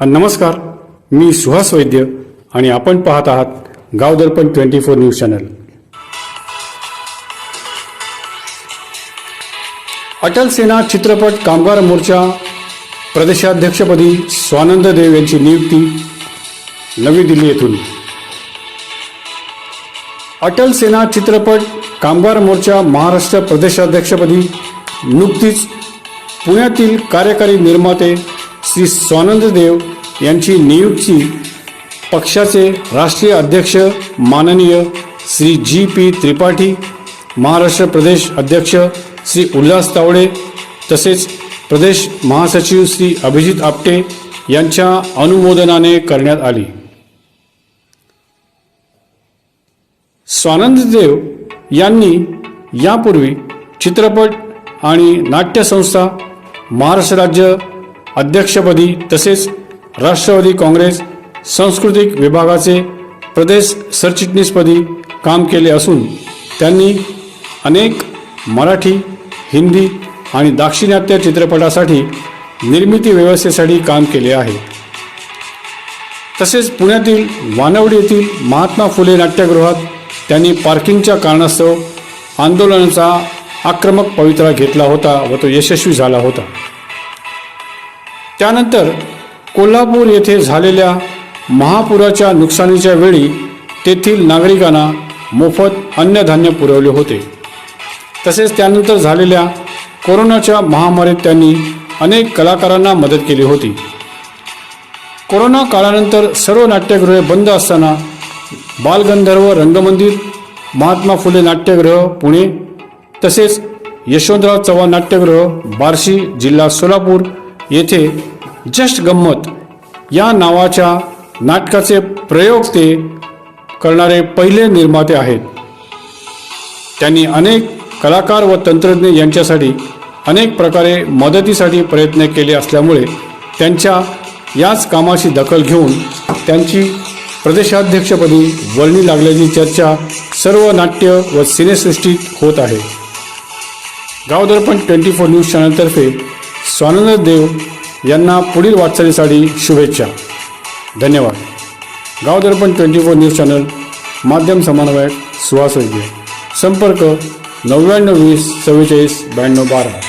नमस्कार. मी सुहास वैद्य आणि आपण पाहत आहात Gavdarpan twenty four news channel. Atal Sena Chitrapat Kamgar Morcha प्रदेशाध्यक्षपदी स्वानंद देव यांची नियुक्ती नवी दिल्ली येथून. अटल सेना चित्रपट कामगार मोर्चा महाराष्ट्र प्रदेशाध्यक्षपदी नुकतीच पुण्यातील कार्यकारी निर्माते श्री स्वानंद देव यांची नियुक्ती पक्षाचे राष्ट्रीय अध्यक्ष माननीय श्री जी पी त्रिपाठी महाराष्ट्र प्रदेश अध्यक्ष श्री उल्हास तावडे तसेच प्रदेश महासचिव श्री अभिजित आपटे यांच्या अनुमोदनाने करण्यात आली. स्वानंददेव यांनी यापूर्वी चित्रपट आणि नाट्यसंस्था महाराष्ट्र राज्य अध्यक्षपदी तसेच राष्ट्रवादी काँग्रेस सांस्कृतिक विभागाचे प्रदेश सरचिटणीसपदी काम केले असून त्यांनी अनेक मराठी हिंदी आणि दाक्षिणात्य चित्रपटासाठी निर्मिती व्यवस्थेसाठी काम केले आहे. तसेच पुण्यातील वानवडी येथील महात्मा फुले नाट्यगृहात त्यांनी पार्किंगच्या कारणास्तव आंदोलनाचा आक्रमक पवित्रा घेतला होता व तो यशस्वी झाला होता. त्यानंतर कोल्हापूर येथे झालेल्या महापुराच्या नुकसानीच्या वेळी तेथील नागरिकांना मोफत अन्नधान्य पुरवले होते. तसेच त्यानंतर झालेल्या कोरोनाच्या महामारीत त्यांनी अनेक कलाकारांना मदत केली होती. कोरोना काळानंतर सर्व नाट्यगृहे बंद असताना बालगंधर्व रंगमंदिर महात्मा फुले नाट्यगृह पुणे तसेच यशवंतराव चव्हाण नाट्यगृह बार्शी जिल्हा सोलापूर येथे जस्ट गंमत या नावाच्या नाटकाचे प्रयोग ते करणारे पहिले निर्माते आहेत. त्यांनी अनेक कलाकार व तंत्रज्ञ यांच्यासाठी अनेक प्रकारे मदतीसाठी प्रयत्न केले असल्यामुळे त्यांच्या याच कामाची दखल घेऊन त्यांची प्रदेशाध्यक्षपदी वर्णी लागल्याची चर्चा सर्व नाट्य व सिनेसृष्टीत होत आहे. गावदर्पण ट्वेंटी फोर न्यूज चॅनलतर्फे स्वानंद देव यांना पुढील वाटचालीसाठी शुभेच्छा. धन्यवाद. Gavdarpan twenty four news channel माध्यम समन्वयक सुहास वैद्य. संपर्क नव्याण्णव वीस चव्वेचाळीस ब्याण्णव बारा.